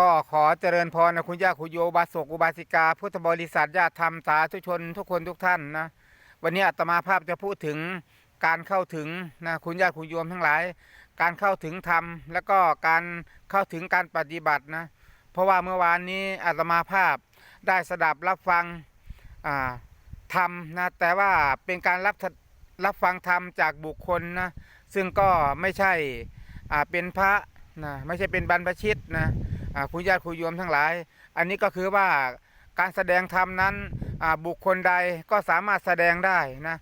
ก็ขอเจริญพรนะคุณย่าคุณโยบาสกอุบาสิกา พุทธบริษัทญาติธรรมสาธุชน ทุกคนทุกท่านนะวันนี้อาตมาภาพจะพูดถึงการเข้าถึงนะคุณญาติคุณโยมทั้งหลาย การเข้าถึงธรรม แล้วก็การเข้าถึงการปฏิบัตินะเพราะว่าเมื่อวานนี้อาตมาภาพได้สดับรับฟังธรรมนะแต่ว่าเป็นการรับรับฟังธรรมจากบุคคลนะซึ่งก็ไม่ใช่เป็นพระนะไม่ใช่เป็นบรรพชิตนะ อ่าคุณญาติคุณโยมทั้งหลาย อันนี้ก็คือว่าการแสดงธรรมนั้นบุคคลใดก็สามารถแสดงได้นะ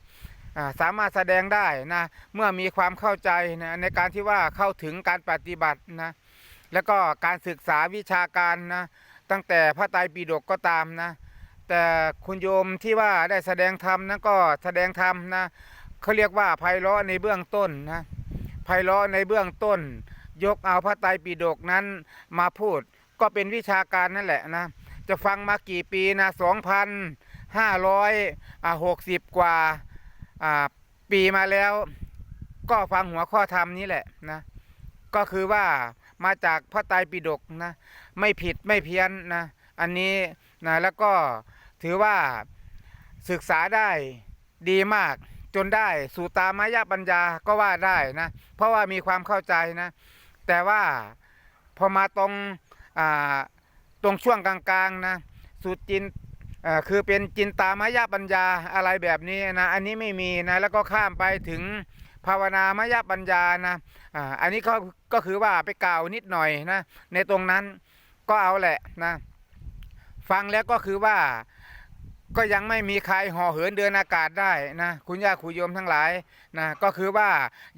สามารถแสดงได้นะเมื่อมีความเข้าใจนะในการที่ว่าเข้าถึงการปฏิบัตินะแล้วก็การศึกษาวิชาการนะตั้งแต่พระไตรปิฎกก็ตามนะแต่คุณโยมที่ว่าได้แสดงธรรมนั้นก็แสดงธรรมนะเขาเรียกว่าไพเราะในเบื้องต้นนะไพเราะในเบื้องต้น ยกเอาพระไตรปิฎกนั้นมาพูด ก็เป็นวิชาการนั่นแหละนะ จะฟังมากี่ปีนะสองพันห้าร้อยหกสิบกว่าปีมาแล้ว ก็ฟังหัวข้อธรรมนี้แหละนะ ก็คือว่ามาจากพระไตรปิฎกนะ ไม่ผิดไม่เพี้ยนนะ อันนี้นะแล้วก็ถือว่าศึกษาได้ดีมากจนได้ สู่ตามายะปัญญาก็ว่าได้นะ เพราะว่ามีความเข้าใจนะ แต่ว่าพอมาตรงตรงช่วงกลางๆนะสุดจินคือเป็นจินตามายาปัญญาอะไรแบบนี้นะอันนี้ไม่มีนะแล้วก็ข้ามไปถึงภาวนามายปัญญานะอันนี้ก็ก็คือว่าไปกล่าวนิดหน่อยนะในตรงนั้นก็เอาแหละนะฟังแล้วก็คือว่า ก็ยังไม่มีใครห่อเหินเดินอากาศได้นะคุณย่าคุณโยมทั้งหลายนะก็คือว่า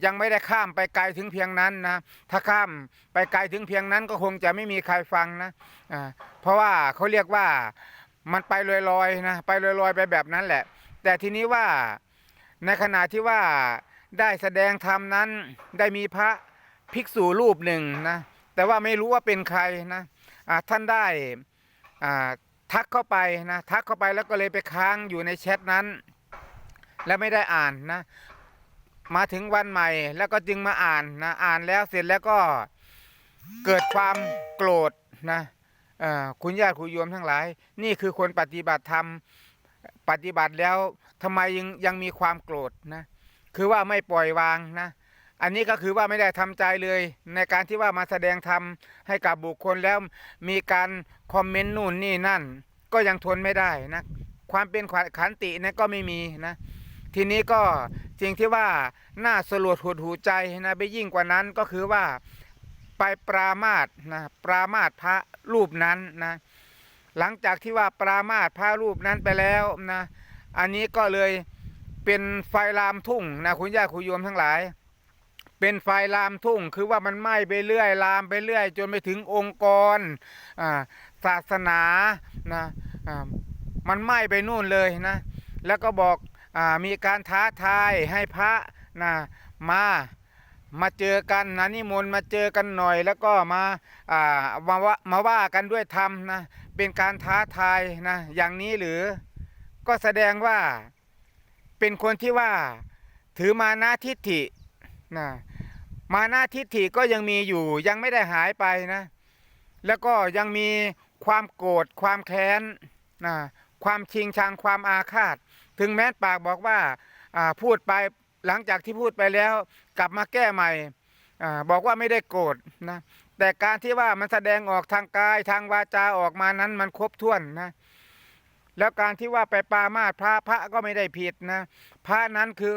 ยังไม่ได้ข้ามไปไกลถึงเพียงนั้นนะถ้าข้ามไปไกลถึงเพียงนั้นก็คงจะไม่มีใครฟังนะอ่าเพราะว่าเขาเรียกว่ามันไปลอยๆนะไปลอยๆไปแบบนั้นแหละ แต่ทีนี้ว่าในขณะที่ว่าได้แสดงธรรมนั้นได้มีพระภิกษุรูปหนึ่งนะแต่ว่าไม่รู้ว่าเป็นใครนะอ่าท่านได้อ่า ทักเข้าไปนะ ทักเข้าไปแล้วก็เลยไปค้างอยู่ในแชทนั้น และไม่ได้อ่านนะ มาถึงวันใหม่แล้วก็จึงมาอ่านนะอ่านแล้วเสร็จแล้วก็เกิดความโกรธนะคุณญาติคุณโยมทั้งหลาย นี่คือคนปฏิบัติธรรมปฏิบัติแล้วทำไมยังยังมีความโกรธนะคือว่าไม่ปล่อยวางนะ อันนี้ก็คือว่าไม่ได้ทำใจเลย ในการที่ว่ามาแสดงธรรมให้กับบุคคลแล้วมีการคอมเมนต์นู่นนี่นั่น ก็ยังทนไม่ได้นะความเป็นขันตินะก็ไม่มีนะทีนี้ก็สิ่งที่ว่าน่าสลดหดหูใจนะไปยิ่งกว่านั้นก็คือว่าไปปรามาสนะปรามาสพระรูปนั้นนะหลังจากที่ว่าปรามาสพระรูปนั้นไปแล้วนะอันนี้ก็เลยเป็นไฟลามทุ่งนะคุณย่าคุณโยมทั้งหลาย เป็นไฟลามทุ่ง คือว่ามันไหม้ไปเรื่อยลามไปเรื่อย จนไปถึงองค์กรศาสนานะมันไหม้ไปนู่นเลยนะ แล้วก็บอกอมีการท้าทายให้พระนะมามาเจอกันนะนิมนต์มาเจอกันหน่อย แล้วก็มาอ่ามาว่ามาว่ากันด้วยธรรมนะเป็นการท้าทายนะอย่างนี้หรือก็แสดงว่าเป็นคนที่ว่าถือมานาทิฏฐินะ มานาทิฏฐิก็ยังมีอยู่ยังไม่ได้หายไปนะ แล้วก็ยังมีความโกรธความแค้นนะความชิงชังความอาฆาต ถึงแม้ปากบอกว่าพูดไปหลังจากที่พูดไปแล้ว กลับมาแก้ใหม่อบอกว่าไม่ได้โกรธนะแต่การที่ว่ามันแสดงออกทางกายทางวาจาออกมานั้นมันครบถ้วนนะแล้วการที่ว่าไปปามาสพระพระก็ไม่ได้ผิดนะ พระนั้นคือ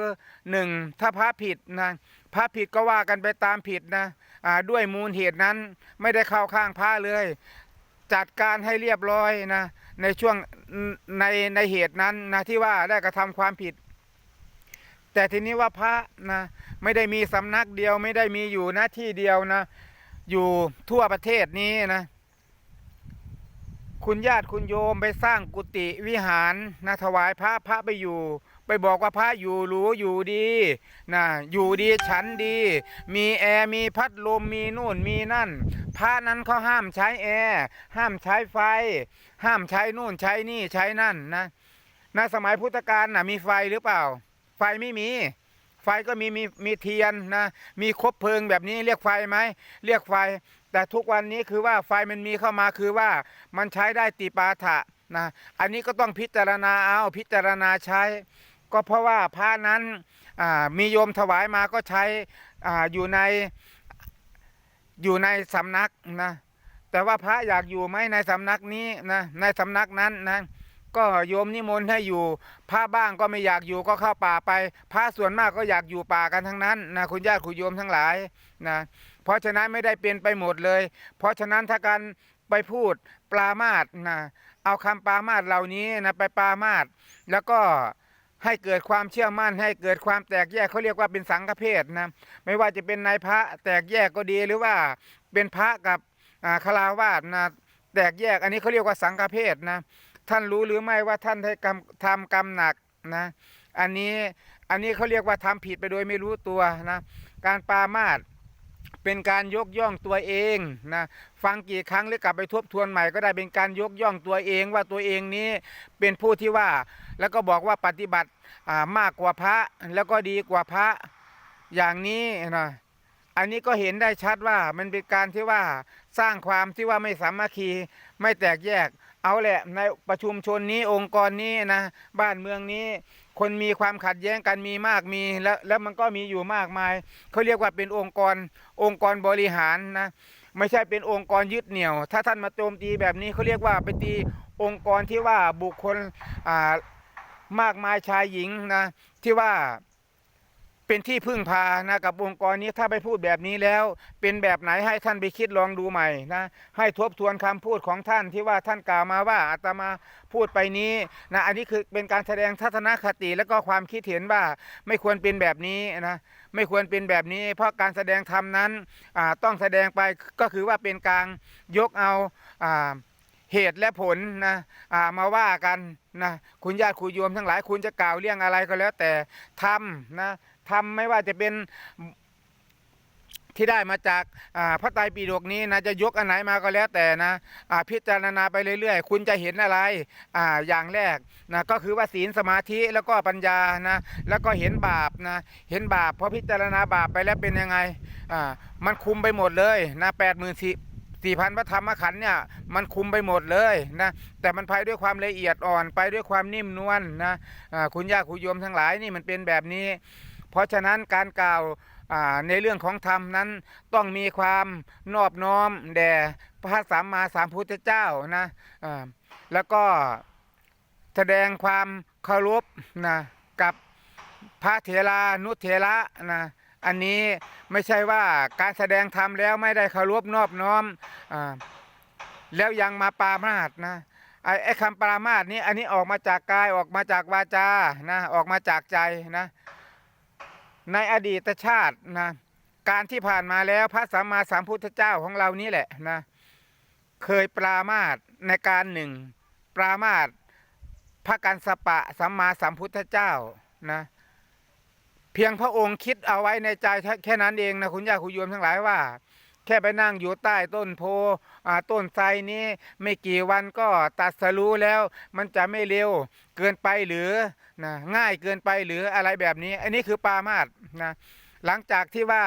หนึ่งถ้าพระผิดนะ พระผิดก็ว่ากันไปตามผิดนะอ่าด้วยมูลเหตุนั้นไม่ได้เข้าข้างพระเลย จัดการให้เรียบร้อยนะในช่วงในในเหตุนั้นนะที่ว่าได้กระทำความผิด แต่ทีนี้ว่าพระนะไม่ได้มีสำนักเดียวไม่ได้มีอยู่หน้าที่เดียวนะ อยู่ทั่วประเทศนี้นะ คุณญาติคุณโยมไปสร้างกุฏิวิหารนะถวายพระพระไปอยู่ ไปบอกว่าพระอยู่หรูอยู่ดีนะอยู่ดีฉันดี มีแอร์มีพัดลมมีนู่นมีนั่น พระนั้นเขาห้ามใช้แอร์ห้ามใช้ไฟ ห้ามใช้นู่นใช้นี่ใช้นั่นนะในสมัยพุทธกาลนะมีไฟหรือเปล่า ไฟไม่มี ไฟก็มีมีมีเทียนนะมีคบเพลิงแบบนี้เรียกไฟไหมเรียกไฟ แต่ทุกวันนี้คือว่าไฟมันมีเข้ามาคือว่ามันใช้ได้ติปาถะนะอันนี้ก็ต้องพิจารณาเอาพิจารณาใช้ ก็เพราะว่าพระนั้นมีโยมถวายมาก็ใช้ออยู่ในอยู่ในสำนักนะแต่ว่าพระอยากอยู่ไหมในสำนักนี้นะในสำนักนั้นนะก็โยมนิมนต์ให้อยู่พระบ้างก็ไม่อยากอยู่ก็เข้าป่าไป พระส่วนมากก็อยากอยู่ป่ากันทั้งนั้นนะคุณญาติคุณโยมทั้งหลายนะเพราะฉะนั้นไม่ได้เป็นไปหมดเลย เพราะฉะนั้นถ้าการไปพูดปรามาสนะเอาคำปรามาสเหล่านี้นะไปปรามาสแล้วก็ ให้เกิดความเชื่อมั่นให้เกิดความแตกแยกเขาเรียกว่าเป็นสังฆเพศนะไม่ว่าจะเป็นนายพระแตกแยกก็ดีหรือว่าเป็นพระกับอ่าคาราวาสนะแตกแยกอันนี้เขาเรียกว่าสังฆเพศนะท่านรู้หรือไม่ว่าท่านได้กรรมทำกรรมหนักนะอันนี้อันนี้เขาเรียกว่าทำผิดไปโดยไม่รู้ตัวนะการปามาด เป็นการยกย่องตัวเองนะฟังกี่ครั้งหรือกลับไปทบทวนใหม่ก็ได้เป็นการยกย่องตัวเองว่าตัวเองนี้เป็นผู้ที่ว่า แล้วก็บอกว่าปฏิบัติมากกว่าพระแล้วก็ดีกว่าพระอย่างนี้นะอันนี้ก็เห็นได้ชัดว่ามันเป็นการที่ว่าสร้างความที่ว่าไม่สามัคคีไม่แตกแยก เอาแหละในประชุมชนนี้องค์กรนี้นะบ้านเมืองนี้ คนมีความขัดแย้งกันมีมากมีแล้วแล้วมันก็มีอยู่มากมายเขาเรียกว่าเป็นองค์กรองค์กรบริหารนะไม่ใช่เป็นองค์กรยึดเหนี่ยว ถ้าท่านมาโจมตีแบบนี้เขาเรียกว่าไปตีองค์กรที่ว่าบุคคลอ่ามากมายชายหญิงนะที่ว่า เป็นที่พึ่งพานะกับองค์กรนี้ถ้าไปพูดแบบนี้แล้ว เป็นแบบไหนให้ท่านไปคิดลองดูใหม่นะให้ทบทวนคำพูดของท่านที่ว่าท่านกล่าวมาว่าอาตมาพูดไปนี้นะอันนี้คือเป็นการแสดงทัศนคติและก็ความคิดเห็นว่าไม่ควรเป็นแบบนี้นะไม่ควรเป็นแบบนี้ เพราะการแสดงธรรมนั้นต้องแสดงไปก็คือว่าเป็นการยกเอาอเหตุและผลนะามาว่ากันนะคุณญาติคุณโยมทั้งหลายคุณจะกล่าวเรื่องอะไรก็แล้วแต่ทำนะ ทำไม่ว่าจะเป็นที่ได้มาจากพระไตรปิฎกนี้นะจะยกอันไหนมาก็แล้วแต่นะพิจารณาไปเรื่อยๆ คุณจะเห็นอะไรออย่างแรกนะก็คือว่าศีลสมาธิแล้วก็ปัญญานะแล้วก็เห็นบาปนะเห็นบาปพอพิจารณาบาปไปแล้วเป็นยังไงมันคุมไปหมดเลยนะแปดหมื่นสี่สี่พันพระธรรมขันธ์เนี่ยมันคุมไปหมดเลยนะแต่มันไปด้วยความละเอียดอ่อนไปด้วยความนิ่มนวลนะอ่าคุณย่าคุณโยมทั้งหลายนี่มันเป็นแบบนี้ เพราะฉะนั้นการกล่าวในเรื่องของธรรมนั้นต้องมีความนอบน้อมแด่พระสัมมาสัมพุทธเจ้านะแล้วก็แสดงความเคารพนะกับพระเถรานุเถระนะอันนี้ไม่ใช่ว่าการแสดงธรรมแล้วไม่ได้เคารพนอบน้อมอแล้วยังมาปรามาสนะไอ้ไอ้คำปรามาสนี้อันนี้ออกมาจากกายออกมาจากวาจานะออกมาจากใจนะ ในอดีตชาตินะการที่ผ่านมาแล้วพระสัมมาสัมพุทธเจ้าของเรานี่แหละนะเคยปรามาตในการหนึ่ง ปรามาตพระกันสปะสัมมาสัมพุทธเจ้านะเพียงพระองค์คิดเอาไว้ในใจแค่แค่นั้นเองนะคุณย่าคุณโยมทั้งหลายว่า แค่ไปนั่งอยู่ใต้ต้นโพต้นไทรนี้ไม่กี่วันก็ตัดสรู้แล้ว มันจะไม่เร็วเกินไปหรือนะง่ายเกินไปหรืออะไรแบบนี้ อันนี้คือปามาสนะหลังจากที่ว่า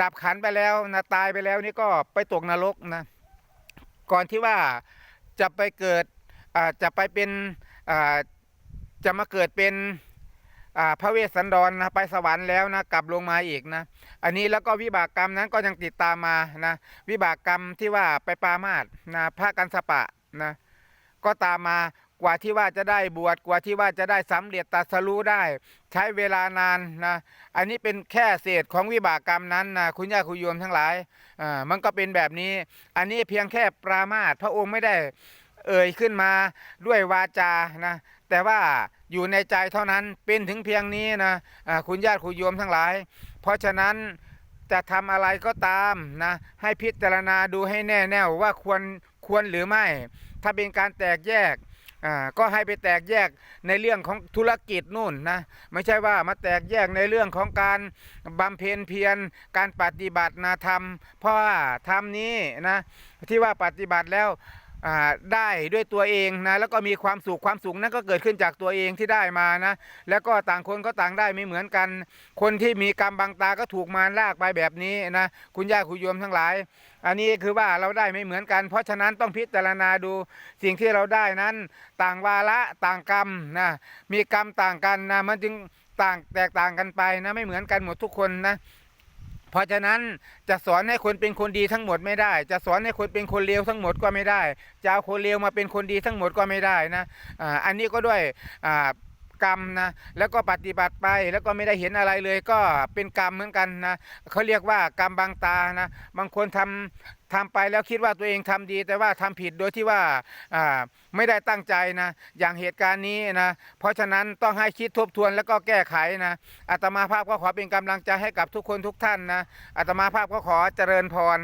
ดับขันไปแล้วนะตายไปแล้วนี่ก็ไปตกนรกนะก่อนที่ว่าจะไปเกิดจะไปเป็นจะมาเกิดเป็น อ่าพระเวสสันดรนะไปสวรรค์แล้วนะกลับลงมาอีกนะ อันนี้แล้วก็วิบากกรรมนั้นก็ยังติดตามมานะ วิบากกรรมที่ว่าไปปามาสนะพระกันสปะนะก็ตามมากว่าที่ว่าจะได้บวชกว่าที่ว่าจะได้สำเร็จตัสรู้ได้ ใช้เวลานานนะ อันนี้เป็นแค่เศษของวิบากกรรมนั้นนะคุณย่าคุณโยมทั้งหลายอ่ามันก็เป็นแบบนี้ อันนี้เพียงแค่ปรามาสพระองค์ไม่ได้เอ่ยขึ้นมาด้วยวาจานะ แต่ว่า อยู่ในใจเท่านั้นเป็นถึงเพียงนี้นะอ่าคุณญาติคุณโยมทั้งหลาย เพราะฉะนั้นจะทำอะไรก็ตามนะให้พิจารณาดูให้แน่แน่ว่าควรควรหรือไม่ ถ้าเป็นการแตกแยกก็ให้ไปแตกแยกในเรื่องของธุรกิจนู่นนะไม่ใช่ว่ามาแตกแยกในเรื่องของการบำเพ็ญเพียรการปฏิบัตินาธรรม เพราะว่าธรรมนี้นะที่ว่าปฏิบัติแล้ว ได้ด้วยตัวเองนะแล้วก็มีความสุขความสุขนั้นก็เกิดขึ้นจากตัวเองที่ได้มานะแล้วก็ต่างคนก็ต่างได้ไม่เหมือนกัน คนที่มีกรรมบางตาก็ถูกมารลากไปแบบนี้นะคุณย่าคุณโยมทั้งหลาย อันนี้คือว่าเราได้ไม่เหมือนกัน เพราะฉะนั้นต้องพิจารณาดูสิ่งที่เราได้นั้น ต่างวาระต่างกรรมนะมีกรรมต่างกันนะมันจึงต่างแตกต่างกันไปนะไม่เหมือนกันหมดทุกคนนะ เพราะฉะนั้นจะสอนให้คนเป็นคนดีทั้งหมดไม่ได้ จะสอนให้คนเป็นคนเลวทั้งหมดก็ไม่ได้จะเอาคนเลวมาเป็นคนดีทั้งหมดก็ไม่ได้นะอ่าอันนี้ก็ด้วยอ่า กรรมนะแล้วก็ปฏิบัติไปแล้วก็ไม่ได้เห็นอะไรเลย ก็เป็นกรรมเหมือนกันนะเขาเรียกว่ากรรมบางตานะบางคนทำทำไปแล้วคิดว่าตัวเองทำดี แต่ว่าทำผิดโดยที่ว่าไม่ได้ตั้งใจนะอย่างเหตุการณ์นี้นะเพราะฉะนั้นต้องให้คิดทบทวนแล้วก็แก้ไขนะอาตมาภาพก็ขอเป็นกำลังใจให้กับทุกคนทุกท่านนะอาตมาภาพก็ขอเจริญพร